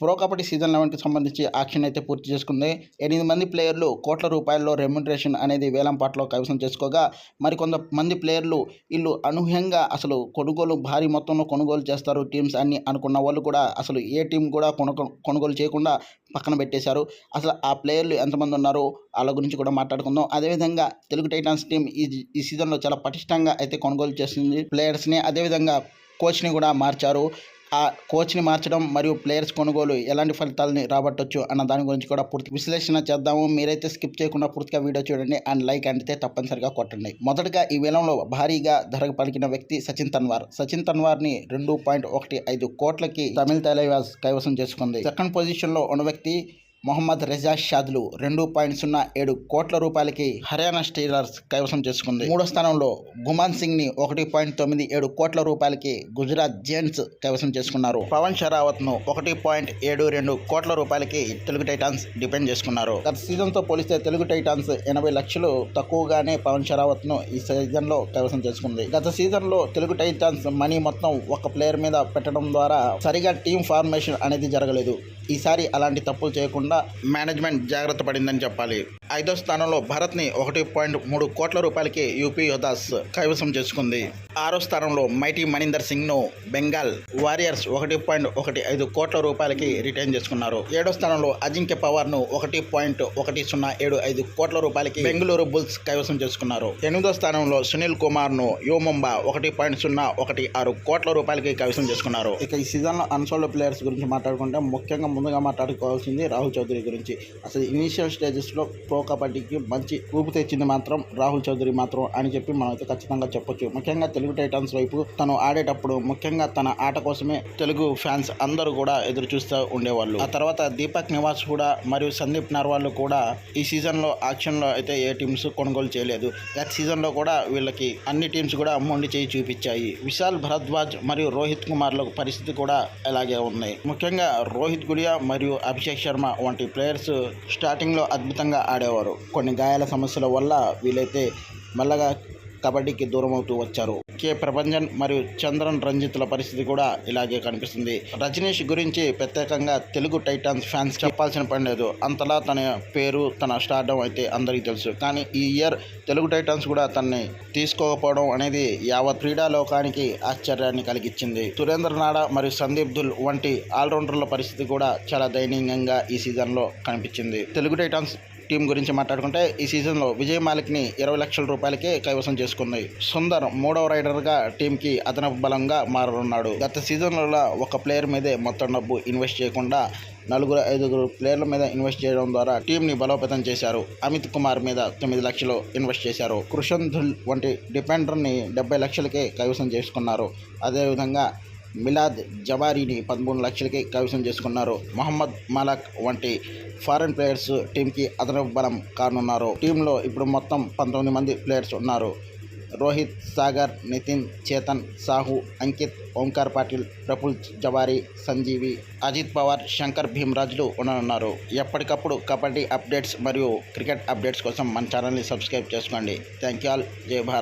Pro kabaddi season లెవెన్కి సంబంధించి auction అయితే పూర్తి చేసుకుంది. ఎనిమిది మంది ప్లేయర్లు కోట్ల రూపాయల్లో రెమ్యునరేషన్ అనేది వేలంపాట్లో కైవసం చేసుకోగా మరి కొంతమంది ప్లేయర్లు వీళ్ళు అనూహ్యంగా అసలు కొనుగోలు భారీ మొత్తంలో కొనుగోలు చేస్తారు. టీమ్స్ అన్ని అనుకున్న వాళ్ళు కూడా అసలు ఏ టీం కూడా కొనుగోలు చేయకుండా పక్కన పెట్టేశారు. అసలు ఆ ప్లేయర్లు ఎంతమంది ఉన్నారో వాళ్ళ గురించి కూడా మాట్లాడుకుందాం. అదేవిధంగా తెలుగు టైటాన్స్ టీం ఈ ఈ సీజన్లో చాలా పటిష్టంగా అయితే కొనుగోలు చేసింది. ప్లేయర్స్ని అదేవిధంగా కోచ్ని కూడా మార్చారు. ఆ కోచ్ని మార్చడం మరియు ప్లేయర్స్ కొనుగోలు ఎలాంటి ఫలితాలని రాబట్టొచ్చు అన్న దాని గురించి కూడా పూర్తి విశ్లేషణ చేద్దాము. మీరైతే స్కిప్ చేయకుండా పూర్తిగా వీడియో చూడండి. అండ్ లైక్ అందితే తప్పనిసరిగా కొట్టండి. మొదటగా ఈ వేలంలో భారీగా ధర పలికిన వ్యక్తి సచిన్ తన్వార్. సచిన్ తన్వార్ని రెండు పాయింట్ ఒకటి ఐదు కోట్లకి తమిళ తైలవాస్ కైవసం చేసుకుంది. సెకండ్ పొజిషన్లో ఉన్న వ్యక్తి మొహమ్మద్ రెజా షాద్లు రెండు పాయింట్ సున్నా ఏడు కోట్ల రూపాయలకి హర్యానా స్టీలర్స్ కైవసం చేసుకుంది. మూడో స్థానంలో గుమాన్ సింగ్ని ఒకటి పాయింట్ తొమ్మిది ఏడు కోట్ల రూపాయలకి గుజరాత్ జెంట్స్ కైవసం చేసుకున్నారు. పవన్ షరావత్ను ఒకటి పాయింట్ ఏడు రెండు కోట్ల రూపాయలకి తెలుగు టైటాన్స్ డిపెండ్ చేసుకున్నారు. గత సీజన్తో పోలిస్తే తెలుగు టైటాన్స్ ఎనభై లక్షలు తక్కువగానే పవన్ షరావత్ను ఈ సీజన్లో కైవసం చేసుకుంది. గత సీజన్లో తెలుగు టైటాన్స్ మనీ మొత్తం ఒక ప్లేయర్ మీద పెట్టడం ద్వారా సరిగా టీం ఫార్మేషన్ అనేది జరగలేదు. ఈసారి అలాంటి తప్పులు చేయకుండా మేనేజ్మెంట్ జాగ్రత్త పడిందని చెప్పాలి. ఐదో స్థానంలో భారత్ని ఒకటి పాయింట్ మూడు కోట్ల రూపాయలకి యూపీ యోధాస్ కైవసం చేసుకుంది. ఆరో స్థానంలో మైటీ మణీందర్ సింగ్ను బెంగాల్ వారియర్స్ ఒకటి పాయింట్ ఒకటి ఐదు కోట్ల రూపాయలకి రిటైన్ చేసుకున్నారు. ఏడో స్థానంలో అజింక్య పవార్ను ఒకటి పాయింట్ ఒకటి సున్నా ఏడు ఐదు కోట్ల రూపాయలకి బెంగళూరు బుల్స్ కైవసం చేసుకున్నారు. ఎనిమిదో స్థానంలో సునీల్ కుమార్ను ను ఒకటి పాయింట్ సున్నా ఒకటి ఆరు కోట్ల రూపాయలకి కైవసం చేసుకున్నారు. ఇక ఈ సీజన్లో అన్సోల్డ్ ప్లేయర్స్ గురించి మాట్లాడుకుంటే ముఖ్యంగా ముందుగా మాట్లాడుకోవాల్సింది రాహుల్ చౌదరి గురించి. అసలు ఇనీషియల్ స్టేజెస్లో ప్రో కబడ్డీకి మంచి ఊపు తెచ్చింది మాత్రం రాహుల్ చౌదరి మాత్రం అని చెప్పి మనం అయితే ఖచ్చితంగా చెప్పొచ్చు. ముఖ్యంగా తెలుగు టైటాన్స్ వైపు తను ఆడేటప్పుడు ముఖ్యంగా తన ఆట కోసమే తెలుగు ఫ్యాన్స్ అందరూ కూడా ఎదురు చూస్తూ ఉండేవాళ్ళు. ఆ తర్వాత దీపక్ నివాస్ కూడా మరియు సందీప్ నర్వాళ్ళు కూడా ఈ సీజన్లో ఆక్షన్లో అయితే ఏ టీమ్స్ కొనుగోలు చేయలేదు. గత సీజన్లో కూడా వీళ్ళకి అన్ని టీమ్స్ కూడా మొండి చేయి చూపించాయి. విశాల్ భరద్వాజ్ మరియు రోహిత్ కుమార్ల పరిస్థితి కూడా ఇలాగే ఉన్నాయి ముఖ్యంగా రోహిత్ గుడియా మరియు అభిషేక్ శర్మ వంటి ప్లేయర్స్ స్టార్టింగ్లో అద్భుతంగా ఆడేవారు. కొన్ని గాయాల సమస్యల వల్ల వీలైతే మెల్లగా కబడ్డీకి దూరం అవుతూ వచ్చారు. కె ప్రభంజన్ మరియు చంద్రన్ రంజిత్ల పరిస్థితి కూడా ఇలాగే కనిపిస్తుంది. రజనీష్ గురించి ప్రత్యేకంగా తెలుగు టైటాన్స్ ఫ్యాన్స్ చెప్పాల్సిన పని లేదు. అంతలా తన పేరు తన స్టార్డం అయితే అందరికీ తెలుసు. కానీ ఈ ఇయర్ తెలుగు టైటాన్స్ కూడా తనని తీసుకోకపోవడం అనేది యావత్ క్రీడా లోకానికి ఆశ్చర్యాన్ని కలిగించింది సురేంద్ర నాడ మరియు సందీప్ దుల్ వంటి ఆల్రౌండర్ల పరిస్థితి కూడా చాలా దయనీయంగా ఈ సీజన్లో కనిపించింది. తెలుగు టైటాన్స్ టీం గురించి మాట్లాడుకుంటే ఈ సీజన్లో విజయ్ మాలిక్ని ఇరవై లక్షల రూపాయలకే కైవసం చేసుకుంది. సుందర్ మూడవ రైడర్గా టీంకి అదనపు బలంగా మారనున్నాడు. గత సీజన్లలో ఒక ప్లేయర్ మీదే మొత్తం డబ్బు ఇన్వెస్ట్ చేయకుండా నలుగురు ఐదుగురు ప్లేయర్ల మీద ఇన్వెస్ట్ చేయడం ద్వారా టీంని బలోపేతం చేశారు. అమిత్ కుమార్ మీద తొమ్మిది లక్షలు ఇన్వెస్ట్ చేశారు. కృషన్ ధుల్ వంటి డిపెండర్ని డెబ్బై లక్షలకే కైవసం చేసుకున్నారు. అదేవిధంగా మిలాద్ జవారీని పదమూడు లక్షలకి కైవసం చేసుకున్నారు. మొహమ్మద్ మలక్ వంటి ఫారెన్ ప్లేయర్స్ టీంకి అదనపు బలం కానున్నారు. టీంలో ఇప్పుడు మొత్తం పంతొమ్మిది మంది ప్లేయర్స్ ఉన్నారు. రోహిత్ సాగర్ నితిన్ చేతన్ సాహు అంకిత్ ఓంకార్ పాటిల్ ప్రఫుల్ జవారి సంజీవి అజిత్ పవార్ శంకర్ భీమరాజులు ఉండనున్నారు. ఎప్పటికప్పుడు కబడ్డీ అప్డేట్స్ మరియు క్రికెట్ అప్డేట్స్ కోసం మన ఛానల్ని సబ్స్క్రైబ్ చేసుకోండి. Thank you all. జై భారత్.